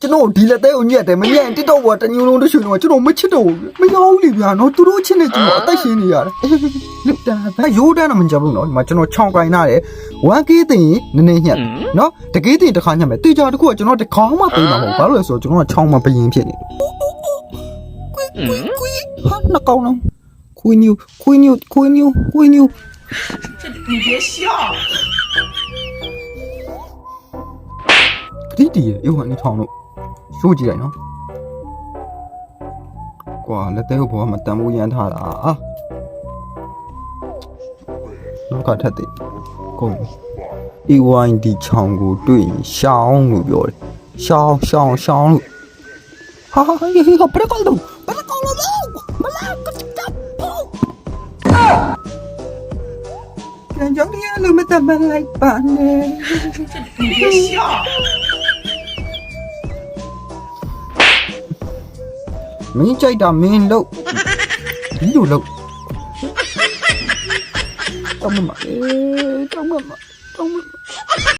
ကျွန်တော်ဒီလက်သေးကိုညက်တယ်မညက်ရင်တစ်တော့ဘောတညိုလုံးတစ်ချွေလုံးကကျွန်တော်မချစ်တော့ဘူးမရောဘူးလေဗျာနော်သူတို့ချစ်နေကျွန်တော်အသက်ရှင်နေရတယ်လုတာဗျာရိုးတန်းတော့မကြဘူးနော်ဒီမှာကျွန်တော်ချောင်းကိုင်းထားတယ် 1k တင်ရင်နည်းနည်းညက်နော်တကယ်တင်တစ်ခါညက်မယ်တေချာတခုကကျွန်တော်တခေါင်းမှပေးမှာမဟုတ်ဘာလို့လဲဆိုတော့ကျွန်တော်ကချောင်းမှပရင်ဖြစ်နေကွီကွီကွီဟာနှကောင်လုံးခွေးညူခွေးညူခွေးညူခွေးညူ 你别笑。 တိတီးရဲ့အေးဟန်နေထောင်းလို့ရှိုးကြည့်လိုက်နော်ကွာလက်သေးကိုဘောကမတန်ဘူးရမ်းထားတာအာနောက်ကထက်သေးကုန်ပြီ EYD ချောင်းကိုတွေ့ရင်ရှောင်းလို့ပြောတယ်ရှောင်းရှောင်းရှောင်းလို့ဟာဟာဟေးဟေးဘယ်ကောလို့ဘယ်ကောလို့မလာကတပ်ဖို့ကန်ကြောင့်ဒီလိုမတမလိုက်ပါနဲ့你别 မင်းကြိုက်တာမင်းလို့ဒီလိုလို့တောင်းမမအေးတောင်းမမတောင်းမမ